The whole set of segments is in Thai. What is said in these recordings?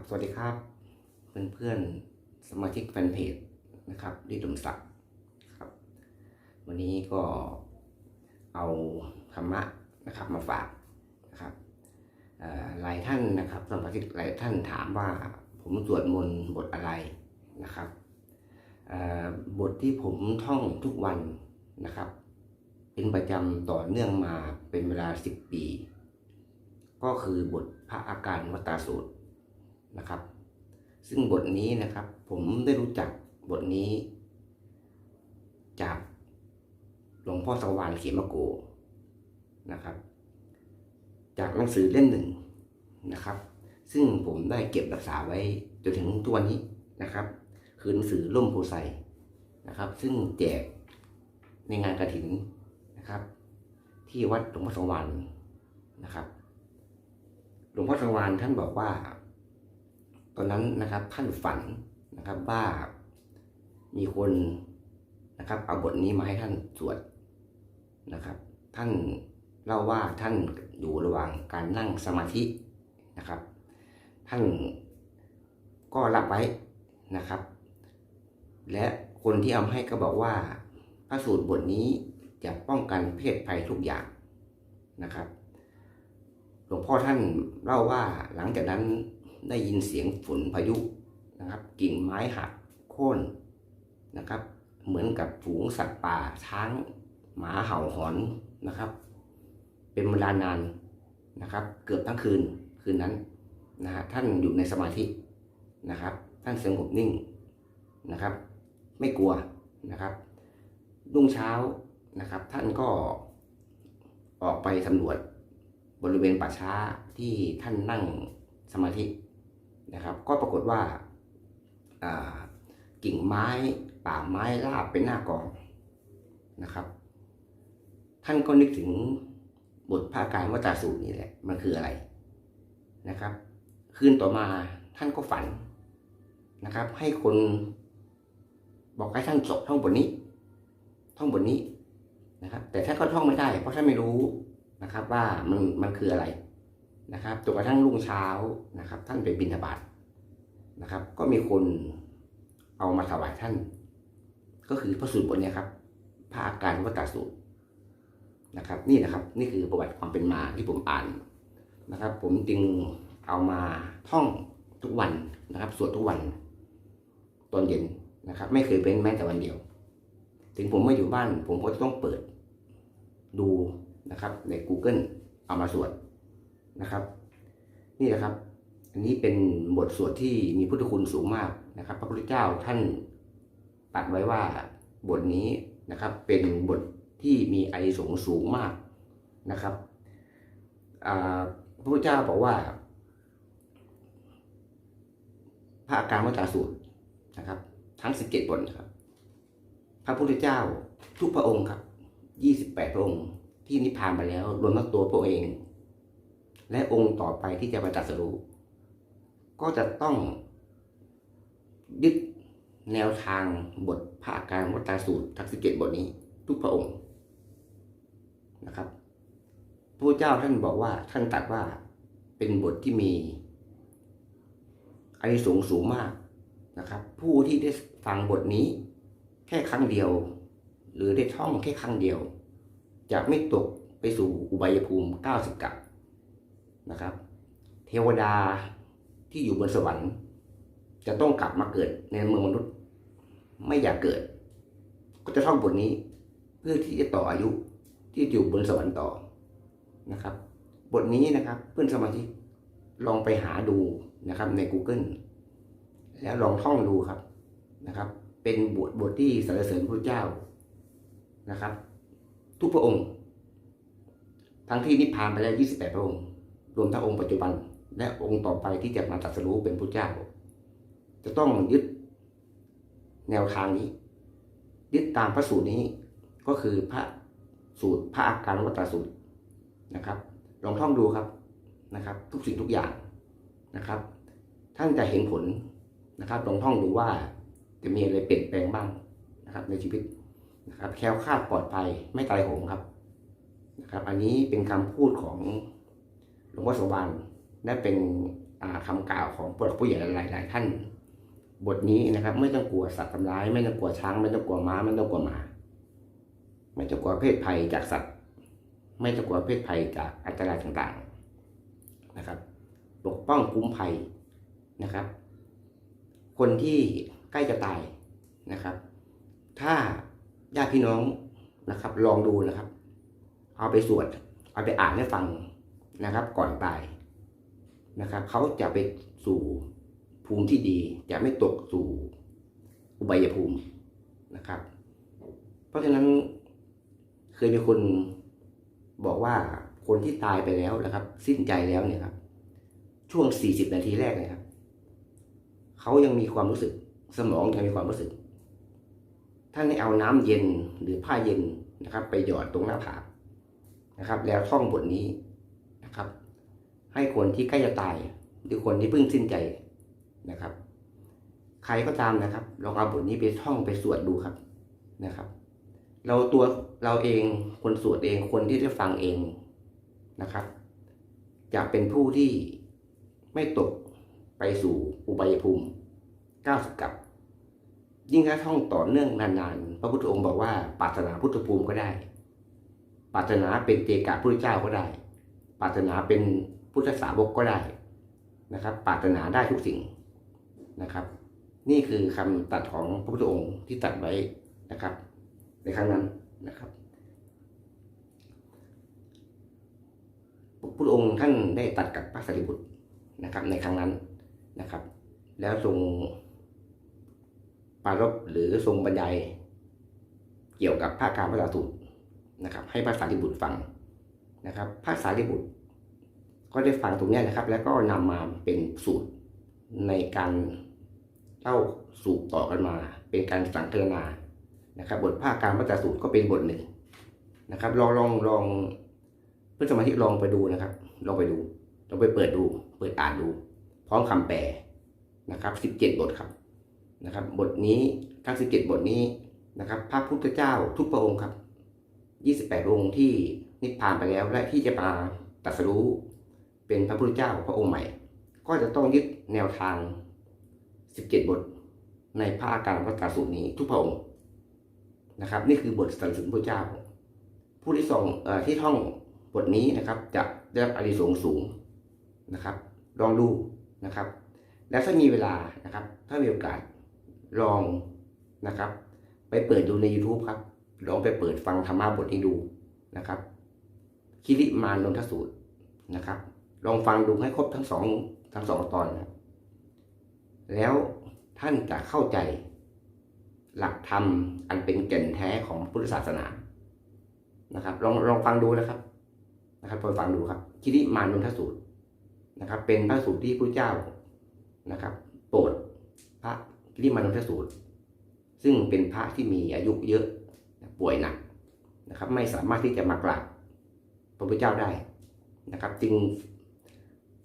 ครับสวัสดีครับเพื่อนเพื่อนๆสมาชิกแฟนเพจนะครับดิดมศักดิ์ครับ วันนี้ก็เอาธรรมะนะครับมาฝากนะครับหลายท่านนะครับสมาชิกหลายท่านถามว่าผมสวดมนต์บทอะไรนะครับบทที่ผมท่องทุกวันนะครับ เป็นประจำต่อเนื่องมาเป็นเวลา10ปี ก็คือบทพระอาการวัตาสูตร นะครับ ซึ่งบทนี้นะครับ ผมได้รู้จักบทนี้ จากหลวงพ่อสวานเขมโกนะครับ จากหนังสือเล่มหนึ่งนะครับ ซึ่งผมได้เก็บรักษาไว้จนถึงตัวนนี้นะครับ คือหนังสือล่มโพไซนะครับ ซึ่งแจกในงานกระถินนะครับ ที่วัดหลวงพ่อสวรรค์นะครับ หลวงพ่อสวรรค์ท่านบอกว่า อนนั้นนะครับท่านฝันนะครับว่ามีคนนะครับเอาบทนี้มาให้ท่านสวดนะครับ ท่านเล่าว่าท่านอยู่ระหว่างการนั่งสมาธินะครับ ท่านก็รับไว้นะครับ และคนที่เอามาให้ก็บอกว่าพระสูตรบทนี้จะป้องกันเพศภัยทุกอย่างนะครับ หลวงพ่อท่านเล่าว่าหลังจากนั้น ได้ยินเสียงฝนพายุนะครับกิ่งไม้หักโค่นนะครับ เหมือนกับฝูงสัตว์ป่าช้างหมาเห่าหอนนะครับ เป็นเวลานานนะครับ เกือบทั้งคืนคืนนั้นนะฮะท่านอยู่ในสมาธินะครับ ท่านสงบนิ่งนะครับ ไม่กลัวนะครับรุ่งเช้านะครับ ท่านก็ออกไปสำรวจบริเวณป่าช้าที่ท่านนั่งสมาธิ นะครับ ก็ปรากฏว่าากิ่งไม้ป่าไม้ราบเป็นหน้ากองนะครับ ท่านก็นึกถึงบทภาการวัตาสูตรนี่แหละ มันคืออะไรนะครับ คืนต่อมาท่านก็ฝันนะครับ ให้คนบอกให้ท่านจบท่องบทนี้ ท่องบทนี้นะครับ แต่ท่านก็ท่องไม่ได้ เพราะท่านไม่รู้นะครับ ว่ามันมันคืออะไร นะครับจนกระทั่งรุ่งเช้านะครับ ท่านไปบิณฑบาตนะครับ ก็มีคนเอามาถวายท่าน ก็คือพระสูตรบทเนี้ยครับพระอาการวัตตสูตรนะครับ นี่นะครับ นี่คือประวัติความเป็นมาที่ผมอ่านนะครับ ผมจึงเอามาท่องทุกวันนะครับสวดทุกวันตอนเย็นนะครับ ไม่เคยเป็นแม้แต่วันเดียว ถึงผมไม่อยู่บ้าน ผมก็ต้องเปิดดูนะครับ ใน Google เอามาสวด นะครับ นี่แหละครับ อันนี้เป็นบทสวดที่มีพุทธคุณสูงมากนะครับ พระพุทธเจ้าท่านตัดไว้ว่าบทนี้นะครับ เป็นบทที่มีอานิสงสูงมากนะครับพระพุทธเจ้าบอกว่า พระอาการวัตตาสูตรนะครับ ทั้ง17บทนะครับ พระพุทธเจ้าทุกพระองค์ครับ28พระองค์ที่นิพพานไปแล้ว รวมทั้งตัวพระเอง และองค์ต่อไปที่จะไปตรัสรู้ ก็จะต้องยึดแนวทางบทพระอาการวัตตาสูตรทั้งสิบเจ็ดบทนี้ ทุกพระองค์นะครับพระเจ้าท่านบอกว่าท่านตรัดว่าเป็นบทที่มีอานิสงส์สูงมากนะครับ ผู้ที่ได้ฟังบทนี้ แค่ครั้งเดียว หรือได้ท่องแค่ครั้งเดียวจะไม่ตกไปสู่อุบายภูมิ 90 กับ นะครับ เทวดาที่อยู่บนสวรรค์ จะต้องกลับมาเกิดในเมืองมนุษย์ ไม่อยากเกิด ก็จะท่องบทนี้เพื่อที่จะต่ออายุที่อยู่บนสวรรค์ต่อนะครับ บทนี้นะครับเพื่อนสมาชิกลองไปหาดูนะครับใน Google แล้วลองท่องดูครับนะครับ เป็นบทบทที่สรรเสริญพระเจ้านะครับ ทุกพระองค์ ทั้งที่นิพพานไปแล้ว 28 พระองค์ รวมทั้งองค์ปัจจุบัน และองค์ต่อไปที่จะมาตรัสรู้เป็นพระเจ้า จะต้องยึดแนวทางนี้ ยึดตามพระสูตรนี้ก็คือพระสูตรพระอาการวัตตสูตรนะครับ ลองท่องดูครับนะครับ ทุกสิ่งทุกอย่างนะครับ ท่านจะเห็นผลนะครับ ลองท่องดูว่าจะมีอะไรเปลี่ยนแปลงบ้างนะครับ ในชีวิตนะครับแคล้วคลาดปลอดภัยไม่ตายโหงครับนะครับ อันนี้เป็นคำพูดของ งพ่อสมบันและเป็นอ่าคำกล่าวของผู้หลักผู้ใหญ่หลายๆท่าน บทนี้นะครับ ไม่ต้องกลัวสัตว์ทำร้าย ไม่ต้องกลัวช้าง ไม่ต้องกลัวม้า ไม่ต้องกลัวหมา ไม่ต้องกลัวเพศภัยจากสัตว์ ไม่ต้องกลัวเพศภัยจากอันตรายต่างๆนะครับ ปกป้องคุ้มภัยนะครับ คนที่ใกล้จะตายนะครับ ถ้าญาติพี่น้องนะครับ ลองดูนะครับ เอาไปสวด เอาไปอ่านให้ฟัง นะครับ ก่อนตายนะครับ เขาจะไปสู่ภูมิที่ดี จะไม่ตกสู่อุบายภูมินะครับ เพราะฉะนั้นเคยมีคนบอกว่าคนที่ตายไปแล้วนะครับ สิ้นใจแล้วเนี่ยครับ ช่วง40นาทีแรกเนะครับเขายังมีความรู้สึก สมองยังมีความรู้สึกท่านให้เอาน้ำเย็นหรือผ้าเย็นนะครับ ไปหยอดตรงหน้าผากนะครับ แล้วท่องบทนี้ ให้คนที่ใกล้จะตาย หรือคนที่เพิ่งสิ้นใจนะครับ ใครก็ตามนะครับลองเอาบทนี้ไปท่องไปสวดดูครับนะครับ เราตัวเราเองคนสวดเองคนที่ได้ฟังเองนะครับจะเป็นผู้ที่ไม่ตกไปสู่อุบายภูมิก้าวสกับ ยิ่งถ้าท่องต่อเนื่องนานๆ พระพุทธองค์บอกว่าปรารถนาพุทธภูมิก็ได้ปรารถนาเป็นเตกะพุทธเจ้าก็ได้ปรารถนาเป็น พุทธสาวกก็ได้นะครับปรารถนาได้ทุกสิ่งนะครับ นี่คือคำตัดของพระพุทธองค์ที่ตัดไว้นะครับ ในครั้งนั้นนะครับพระพุทธองค์ท่านได้ตัดกับพระสารีบุตรนะครับ ในครั้งนั้นนะครับ แล้วทรงปรารภหรือทรงบรรยายเกี่ยวกับพระการพระดาสูตรนะครับ ให้พระสารีบุตรฟังนะครับพระสารีบุตร ก็ได้ฟังตรงนี้นะครับ แล้วก็นำมาเป็นสูตรในการเล่าสู่ต่อกันมา เป็นการสังเกตนานะครับ บทภาคการพระดาสูตรก็เป็นบทหนึ่งนะครับ ลองลองลองเพื่อสมาธิลองไปดูนะครับ ลองไปดูลองไปเปิดดู เปิดอ่านดู พร้อมคำแปลนะครับสิบเจ็ดบทครับนะครับ บทนี้ทั้งสิบเจ็ดบทนี้นะครับ พระพุทธเจ้าทุกพระองค์ครับยี่สิบแปดองค์ที่นิพพานไปแล้วและที่จะมาตรัสรู้ เป็นพระพุทธเจ้าพระองค์ใหม่ ก็จะต้องยึดแนวทางสิบเจ็ดบท ในพระอาการพระตาสูตรนี้ทุกพระองค์นะครับ นี่คือบทสรรเสริญพระเจ้า ผู้ที่ส่องที่ท่องบทนี้นะครับ จะได้รับอานิสงส์สูงนะครับ ลองดูนะครับ แล้วถ้ามีเวลานะครับ ถ้ามีโอกาสลองนะครับ ไปเปิดดูใน YouTube ครับลองไปเปิดฟังธรรมะบทนี้ดูนะครับคิริมานนทสูตรนะครับ ลองฟังดูให้ครบทั้งสองทั้งสองตอนนะแล้วท่านจะเข้าใจ หลักธรรมอันเป็นแก่นแท้ของพุทธศาสนานะครับ ลองลองฟังดูนะครับ นะครับลองฟังดูครับคิริมานนทสูตรนะครับ เป็นพระสูตรที่พระเจ้านะครับ โปรดพระคิริมานนทสูตร ซึ่งเป็นพระที่มีอายุเยอะป่วยหนักนะครับ ไม่สามารถที่จะมากราบพระพุทธเจ้าได้นะครับ จึง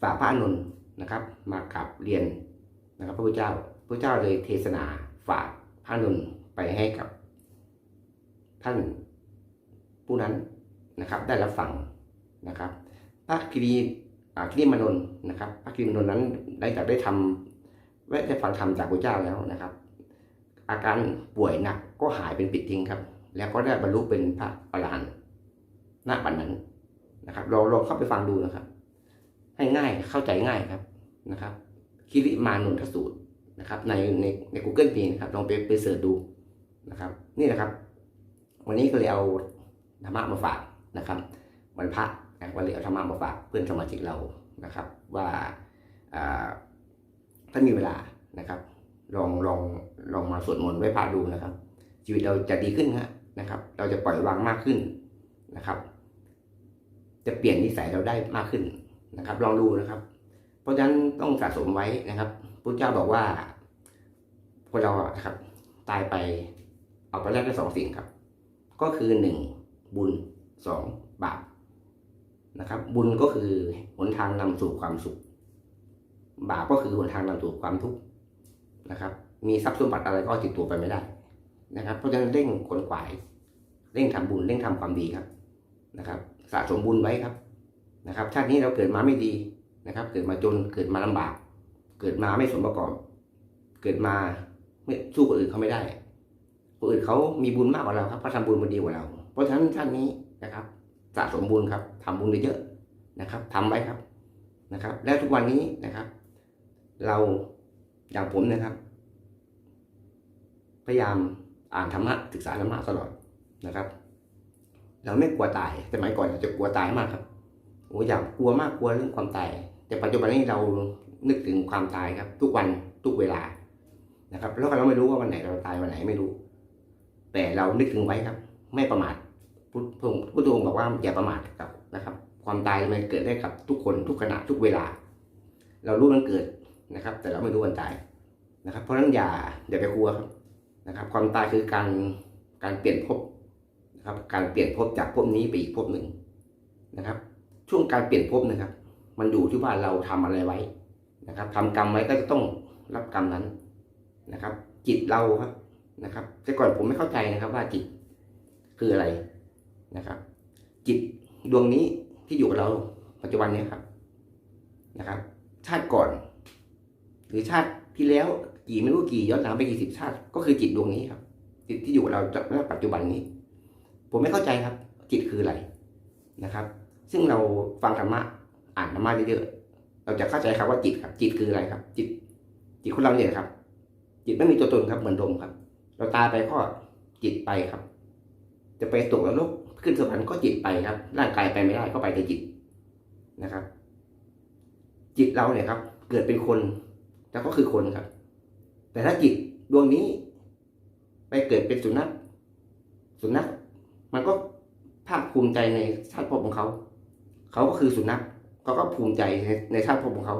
ฝากพระอานนนะครับ มากราบเรียนนะครับ พระพุทธเจ้าพระเจ้าเลยเทศนาฝากพระอานนไปให้กับ ท่านผู้นั้นนะครับ ได้รับฟังนะครับ พระคิรีอ่าคิริมานนนะครับ พระคิริมานนนั้นได้จากได้ทำและได้ฟังธรรมจากพระเจ้าแล้วนะครับ อาการป่วยหนักก็หายเป็นปิดทิ้งครับ แล้วก็ได้บรรลุเป็นพระอรหันต์ณบัดนั้นนะครับเราลองเข้าไปฟังดูนะครับ ให้ง่ายเข้าใจง่ายครับนะครับคิริมานนทสูตรนะครับ ในในใน Google มีนะครับลองไปไปเสิร์ชดูนะครับ นี่นะครับ วันนี้ก็เลยเอาธรรมะมาฝากนะครับวันพระนะวันเลยเอาธรรมะมาฝากเพื่อนสมาชิกเรานะครับ ว่าถ้ามีเวลานะครับ ลองลองลองมาสวดมนต์ไว้พระดูนะครับ ชีวิตเราจะดีขึ้นฮะนะครับ เราจะปล่อยวางมากขึ้นนะครับ จะเปลี่ยนนิสัยเราได้มากขึ้น นะครับลองดูนะครับ เพราะฉะนั้นต้องสะสมไว้นะครับพุทธเจ้าบอกว่า คนเรานะครับ ตายไปเอาไปแลกได้สองสิ่งครับ ก็คือหนึ่งบุญสองบาปนะครับ บุญก็คือหนทางนำสู่ความสุข บาปก็คือหนทางนำสู่ความทุกข์นะครับ มีทรัพย์สมบัติอะไรก็ติดตัวไปไม่ได้นะครับ เพราะฉะนั้นเร่งขนขวาย เร่งทำบุญเร่งทำความดีครับนะครับ สะสมบุญไว้ครับ นะครับ ชาตินี้เราเกิดมาไม่ดีนะครับ เกิดมาจนเกิดมาลำบาก เกิดมาไม่สมประกอบ เกิดมาไม่สู้คนอื่นเขาไม่ได้คนอื่นเขามีบุญมากกว่าเราครับเขาทำบุญมาดีกว่าเรา เพราะฉะนั้นท่านนี้นะครับสะสมบุญครับทำบุญเยอะนะครับทำไว้ครับนะครับ และทุกวันนี้นะครับ เราอย่างผมนะครับ พยายามอ่านธรรมะศึกษาธรรมะตลอดนะครับ เราไม่กลัวตายสมัยก่อนเราจะกลัวตายมากครับ โอ้อยากกลัวมากกลัวเรื่องความตาย แต่ปัจจุบันนี้เรานึกถึงความตายครับ ทุกวันทุกเวลานะครับ แล้วก็เราไม่รู้ว่าวันไหนเราตายวันไหนไม่รู้ แต่เรานึกถึงไว้ครับ ไม่ประมาทพุทธพุทธองค์บอกว่าอย่าประมาทกับนะครับ ความตายมันเกิดได้กับทุกคนทุกขณะทุกเวลา เรารู้มันเกิดนะครับ แต่เราไม่รู้วันตายนะครับ เพราะฉะนั้นอย่าอย่าไปกลัวครับนะครับ ความตายคือการการเปลี่ยนภพนะครับ การเปลี่ยนภพจากภพนี้ไปอีกภพหนึ่งนะครับ ช่วงการเปลี่ยนภพนะครับ มันอยู่ที่ว่าเราทำอะไรไว้นะครับทำกรรมไว้ก็จะต้องรับกรรมนั้นนะครับ จิตเราครับนะครับ แต่ก่อนผมไม่เข้าใจนะครับ ว่าจิตคืออะไรนะครับ จิตดวงนี้ที่อยู่กับเราปัจจุบันนี้ครับนะครับ ชาติก่อน หรือชาติที่แล้วกี่ไม่รู้กี่ย้อนหลังไปกี่สิบชาติ ก็คือจิตดวงนี้ครับ จิตที่อยู่กับเราณปัจจุบันนี้ ผมไม่เข้าใจครับ จิตคืออะไรนะครับ ซึ่งเราฟังธรรมะอ่านธรรมะเยอะๆเราจะเข้าใจครับว่าจิตครับ จิตคืออะไรครับ จิต จิตของเราเนี่ยครับ จิตไม่มีตัวตนครับเหมือนลมครับ เราตายไปก็จิตไปครับ จะไปตกนรกขึ้นสวรรค์ก็จิตไปครับ ร่างกายไปไม่ได้ก็ไปแต่จิตนะครับ จิตเราเนี่ยครับ เกิดเป็นคนแล้วก็คือคนครับ แต่ถ้าจิตดวงนี้ ไปเกิดเป็นสุนัขสุนัขมันก็ภาคภูมิใจในชาติภพของเขา เขาก็คือสุนัขเขาก็ภูมิใจในในชาติภพของเขา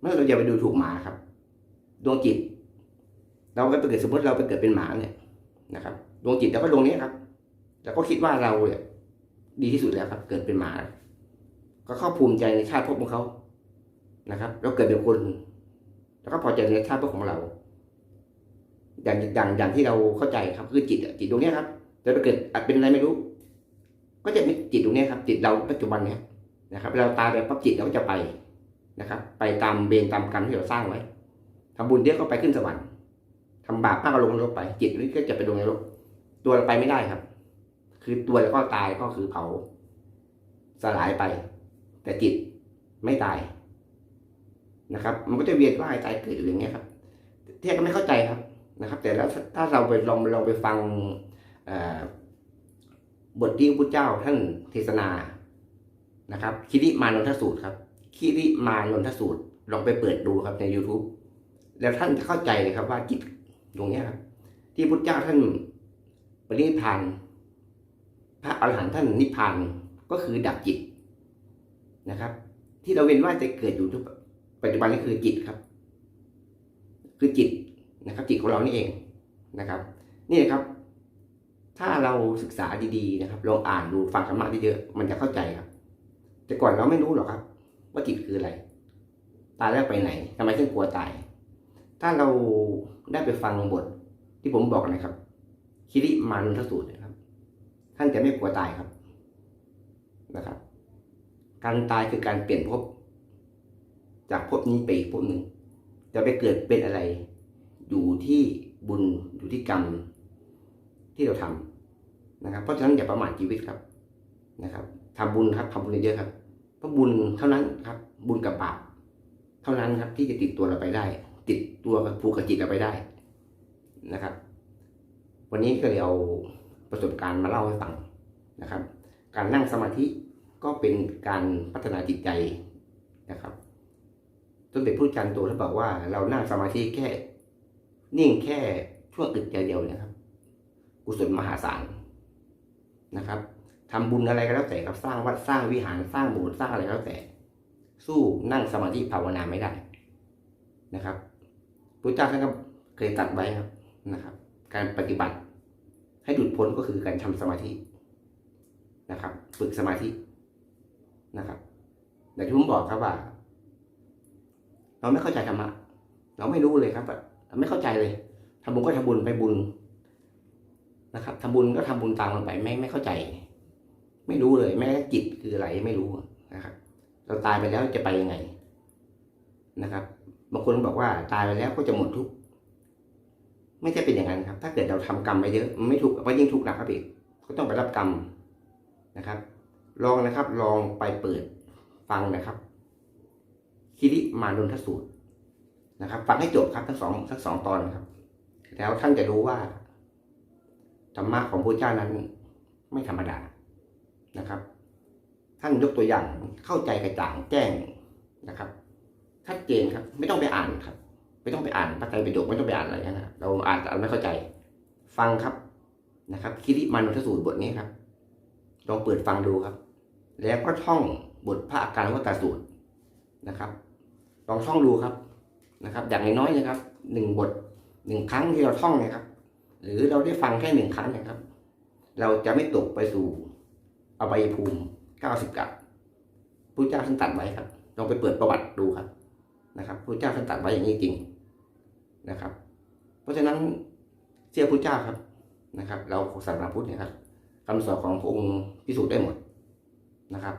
เมื่อเราอย่าไปดูถูกหมาครับ ดวงจิต เราไปเกิดสมมติเราไปเกิดเป็นหมาเนี่ยนะครับ ดวงจิตเราก็ดวงนี้ครับแล้วก็คิดว่าเราเนี่ยดีที่สุดแล้วครับ เกิดเป็นหมา ก็เข้าภูมิใจในชาติภพของเขานะครับเราเกิดเป็นคน แล้วก็พอใจในชาติภพของเรา อย่างอย่างอย่างที่เราเข้าใจครับคือจิตจิตดวงนี้ครับจะไปเกิดอาจเป็นอะไรไม่รู้ ก็จะมีจิตตรงนี้ครับ จิตเราปัจจุบันเนี้ยนะครับ เราตายไปปั๊บจิตเราก็จะไปนะครับ ไปตามเบนตามกรรมที่เราสร้างไว้ทำบุญเยอะก็ไปขึ้นสวรรค์ทำบาปมากก็ลงนรกไป จิตนี้ก็จะไปลงนรกตัวเราไปไม่ได้ครับ คือตัวเราก็ตายก็คือเผาสลายไป แต่จิตไม่ตายนะครับ มันก็จะเวียนว่ายตายเกิดอยู่อย่างเงี้ยครับเทียก็ไม่เข้าใจครับนะครับ แต่แล้วถ้าเราไปลองลองไปฟัง บทที่พระเจ้าท่านเทศนานะครับคิริมานนทสูตรครับคิริมานนทสูตรลองไปเปิดดูครับใน YouTube แล้วท่านจะเข้าใจเลยครับว่าจิตตรงนี้ครับ ที่พระเจ้าท่านปรินิพานพระอรหันต์ท่านนิพพานก็คือดับจิตนะครับ ที่เราเวียนว่ายแต่เกิดอยู่ทุกปัจจุบันนี้คือจิตครับ คือจิตนะครับ จิตของเรานี่เองนะครับ นี่นะครับ ถ้าเราศึกษาดีๆนะครับลองอ่านดูฟังธรรมะเยอะๆมันจะเข้าใจครับ แต่ก่อนเราไม่รู้หรอกครับ ว่าจิตคืออะไร ตายแล้วไปไหนทำไมถึงกลัวตาย ถ้าเราได้ไปฟังบทที่ผมบอกนะครับคิริมานุทสูตรนะครับ ท่านจะไม่กลัวตายครับนะครับ การตายคือการเปลี่ยนภพจากภพนี้ไปอีกภพหนึ่ง จะไปเกิดเป็นอะไร อยู่ที่บุญอยู่ที่กรรมที่เราทำ นะครับเพราะฉะนั้นอย่าประมาทชีวิตครับนะครับทำบุญครับทำบุญเยอะๆครับเพราะบุญเท่านั้นครับ บุญกับบาปเท่านั้นครับที่จะติดตัวเราไปได้ ติดตัวผูกกับจิตเราไปได้นะครับ วันนี้ก็เลยเอาประสบการณ์มาเล่าให้ฟังนะครับ การนั่งสมาธิก็เป็นการพัฒนาจิตใจนะครับต้นเด็จพูดจันโตท่านบอกว่าเรานั่งสมาธิแค่ นิ่งแค่ช่วงอึดใจเดียวนะครับ กุศลมหาศาล นะครับทำบุญอะไรก็แล้วแต่ครับสร้างวัดสร้างวิหารสร้างโบสถ์สร้างอะไรก็แล้วแต่ สู้นั่งสมาธิภาวนาไม่ได้นะครับพระเจ้าท่านก็เคยตัดไว้ครับนะครับ การปฏิบัติให้ดุดพ้นก็คือการทำสมาธินะครับฝึกสมาธินะครับแต่ที่ผมบอกครับว่า เราไม่เข้าใจธรรมะเราไม่รู้เลยครับเราไม่เข้าใจเลยทำบุญก็ทำบุญไปบุญ นะครับทำบุญก็ทำบุญตามกันไปไม่ไม่เข้าใจ ไม่รู้เลย แม้จิตคืออะไรไม่รู้นะครับ เราตายไปแล้วจะไปยังไงนะครับบางคนบอกว่าตายไปแล้วก็จะหมดทุกข์ไม่ใช่เป็นอย่างนั้นครับ ถ้าเกิดเราทำกรรมไปเยอะมันไม่ทุกข์เพราะยิ่งทุกข์หนักครับอีกก็ต้องไปรับกรรมนะครับ ลองนะครับ ลองไปเปิดฟังนะครับคิริมานนทสูตรนะครับ ฟังให้จบครับทั้งสองทั้งสองตอนครับ แล้วท่านจะรู้ว่า ธรรมะของพระเจ้านั้นไม่ธรรมดานะครับ ท่านยกตัวอย่างเข้าใจกระจ่างแจ้งนะครับชัดเจนครับ ไม่ต้องไปอ่านครับ ไม่ต้องไปอ่านพระไตรปิฎกไม่ต้องไปอ่านอะไรนะครับเราอ่านแต่เราไม่เข้าใจ ฟังครับนะครับคิริมานนทสูตรบทนี้ครับลองเปิดฟังดูครับ แล้วก็ท่องบทพระอาการวัตสูตรนะครับ ลองท่องดูครับนะครับ อย่างน้อยๆนะครับหนึ่งบทหนึ่งครั้งที่เราท่องนะครับ หรือเราได้ฟังแค่หนึ่งครั้งนะครับ เราจะไม่ตกไปสู่อบายภูมิเก้าสิบกับพระเจ้าท่านตัดไว้ครับลองไปเปิดประวัติดูครับนะครับพระเจ้าท่านตัดไว้อย่างนี้จริงนะครับ เพราะฉะนั้นเชื่อพระเจ้าครับนะครับ เราศาสนาพุทธเนะครับคำสอนของพระองค์พิสูจน์ได้หมดนะครับ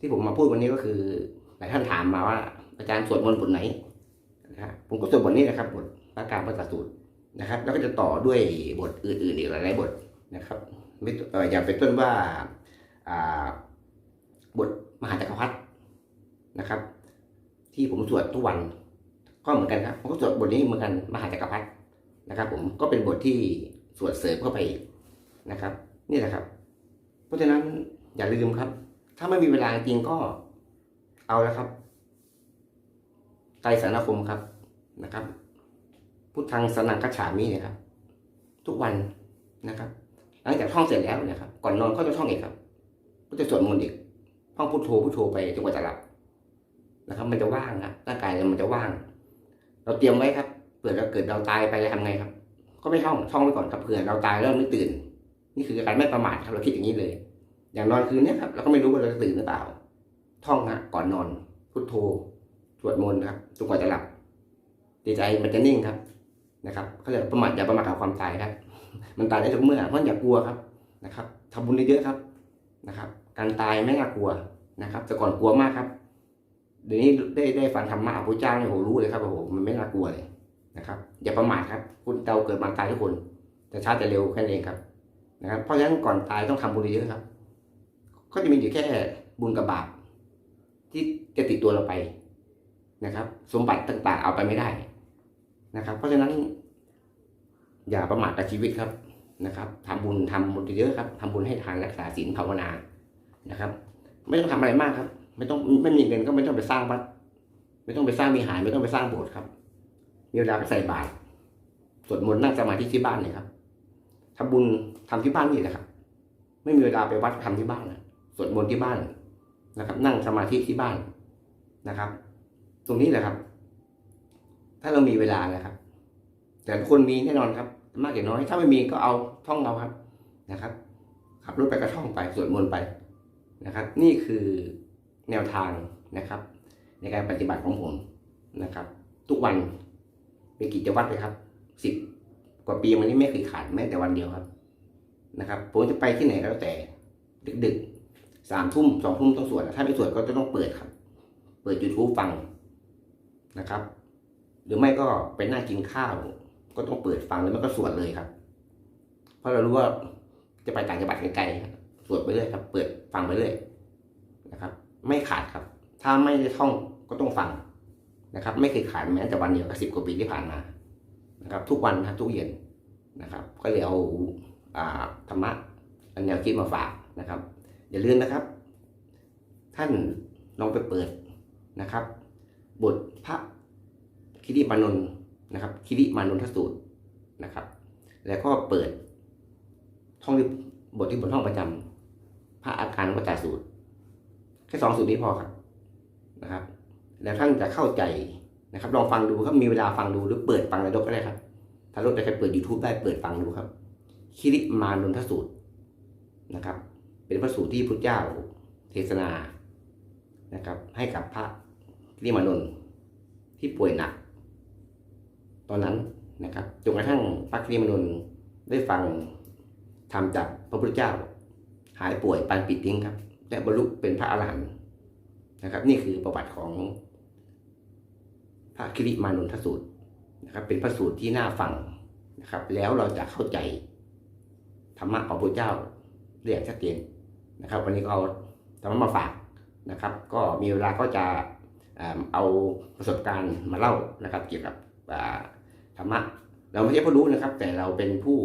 ที่ผมมาพูดวันนี้ก็คือหลายท่านถามมาว่า อาจารย์สวดมนต์บทไหนนะครับผมก็สวดบทนี้นะครับบทพระการพระตสูตร นะครับ แล้วก็จะต่อด้วยบทอื่นๆอีกหลายๆบทนะครับอย่างเป็นต้นว่าบทมหาจักรพรรดินะครับ ที่ผมสวดทุกวันก็เหมือนกันครับผมก็สวดบทนี้เหมือนกันมหาจักรพรรดินะครับ ผมก็เป็นบทที่สวดเสริมเข้าไปนะครับ นี่แหละครับ เพราะฉะนั้นอย่าลืมครับ ถ้าไม่มีเวลาจริงก็เอาแล้วครับไตรสารคมครับนะครับ พุทธังสนังกัจฉามิเนี่ยครับ ทุกวันนะครับ หลังจากท่องเสร็จแล้วเนี่ยครับ ก่อนนอนก็จะท่องอีกครับก็จะสวดมนต์อีกท่องพุทโธพุทโธไปจนกว่าจะหลับนะครับ มันจะว่างครับร่างกายมันจะว่าง เราเตรียมไว้ครับเผื่อเราเกิดเราตายไปจะทำไงครับ ก็ไม่ท่องท่องไว้ก่อนครับเผื่อเราตายแล้วไม่ตื่น นี่คือการไม่ประมาทครับเราคิดอย่างนี้เลย อย่างนอนคืนเนี้ยครับเราก็ไม่รู้ว่าเราจะตื่นหรือเปล่า ท่องฮะก่อนนอนพุทโธสวดมนต์ครับจนกว่าจะหลับใจใจมันจะนิ่งครับ นะครับเขาเรียกประมาทอย่าประมาทกับความตายครับ มันตายได้ทุกเมื่อเพราะอย่ากลัวครับนะครับทำบุญเยอะๆครับนะครับ การตายไม่น่ากลัวนะครับ แต่ก่อนกลัวมากครับ เดี๋ยวนี้ได้ได้ฟังธรรมะพระเจ้าเนี่ยผมรู้เลยครับโอ้โหมันไม่น่ากลัวเลยนะครับ อย่าประมาทครับคุณเราเกิดมาตายทุกคนจะช้าจะเร็วแค่นั้นเองครับนะครับ เพราะฉะนั้นก่อนตายต้องทำบุญเยอะครับ ก็จะมีอยู่แค่บุญกับบาปที่จะติดตัวเราไปนะครับ สมบัติต่างๆเอาไปไม่ได้ นะครับ เพราะฉะนั้น อย่าประมาทกับชีวิตครับนะครับทำบุญทำบุญเยอะครับทำบุญให้ทานรักษาศีลภาวนานะครับ ไม่ต้องทำอะไรมากครับ ไม่ต้องไม่มีเงินก็ไม่ต้องไปสร้างวัด ไม่ต้องไปสร้างวิหารไม่ต้องไปสร้างโบสถ์ครับมีเวลาไปใส่บาตรสวดมนต์นั่งสมาธิที่บ้านเลยครับทำบุญทำที่บ้านนี่แหละครับ ไม่มีเวลาไปวัดทำที่บ้านนะสวดมนต์ที่บ้านนะครับ นั่งสมาธิที่บ้านนะครับ ตรงนี้แหละครับ ถ้าเรามีเวลานะครับ แต่คนมีแน่นอนครับ มากอย่างน้อย ถ้าไม่มีก็เอาท่องเราครับนะครับ ขับรถไปก็ท่องไปสวดมนต์ไปนะครับ นี่คือแนวทางนะครับ ในการปฏิบัติของผมนะครับ ทุกวันเป็นกิจวัตรเลยครับสิบกว่าปีมานี้ไม่เคยขาดแม้แต่วันเดียวครับนะครับผมจะไปที่ไหนก็แล้วแต่ ดึกๆสามทุ่มสองทุ่มต้องสวดถ้าไม่สวดก็จะต้องเปิดครับ เปิด YouTube ฟังนะครับ หรือไม่ก็ไปนั่งกินข้าว ก็ต้องเปิดฟังแล้วมันก็สวดเลยครับ เพราะเรารู้ว่าจะไปต่างจังหวัดไกลๆสวดไปเรื่อยครับ เปิดฟังไปเรื่อยนะครับ ไม่ขาดครับ ถ้าไม่ได้ท่องก็ต้องฟังนะครับ ไม่เคยขาดแม้แต่วันเดียวกับสิบกว่าปีที่ผ่านมานะครับ ทุกวันนะทุกเย็นนะครับ ก็เลยเอาอ่าธรรมะอันแนวคิดมาฝากนะครับ อย่าลืมนะครับ ท่านลองไปเปิดนะครับ บทพระ คิริมานนท์นะครับคิริมานนทสูตรนะครับ แล้วก็เปิดท่องบทที่บทท่องประจำพระอาการวัตสูตร แค่สองสูตรนี้พอครับนะครับ แล้วท่านจะเข้าใจนะครับ ลองฟังดูครับมีเวลาฟังดูหรือเปิดฟังในรถก็ได้ครับ ถ้ารถจะใครเปิด YouTube ได้เปิดฟังดูครับ คิริมานนทสูตรนะครับ เป็นพระสูตรที่พุทธเจ้าเทศนานะครับ ให้กับพระคิริมานนท์ที่ป่วยหนัก ตอนนั้นนะครับจนกระทั่งพระคริมานนได้ฟังธรรมจากพระพุทธเจ้า หายป่วยปานปิดทิ้งครับและบรรลุเป็นพระอรหันต์นะครับ นี่คือประวัติของพระคิริมานนทสูตรนะครับ เป็นพระสูตรที่น่าฟังนะครับ แล้วเราจะเข้าใจธรรมะของพระเจ้าได้อย่างชัดเจนนะครับ วันนี้ก็เอาธรรมะมาฝากนะครับ ก็มีเวลาก็จะเอ่อเอาประสบการณ์มาเล่านะครับ เกี่ยวกับอ่า ธรรมะ เราไม่ใช่ผู้รู้นะครับ แต่เราเป็นผู้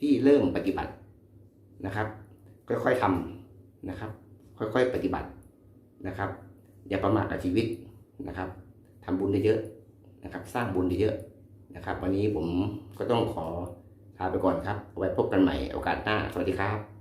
ที่เริ่มปฏิบัตินะครับ ค่อยๆทำนะครับ ค่อยๆปฏิบัตินะครับ อย่าประมาทกับชีวิตนะครับทำบุญเยอะๆนะครับ สร้างบุญเยอะๆนะครับ วันนี้ผมก็ต้องขอลาไปก่อนครับไว้พบกันใหม่โอกาสหน้าสวัสดีครับ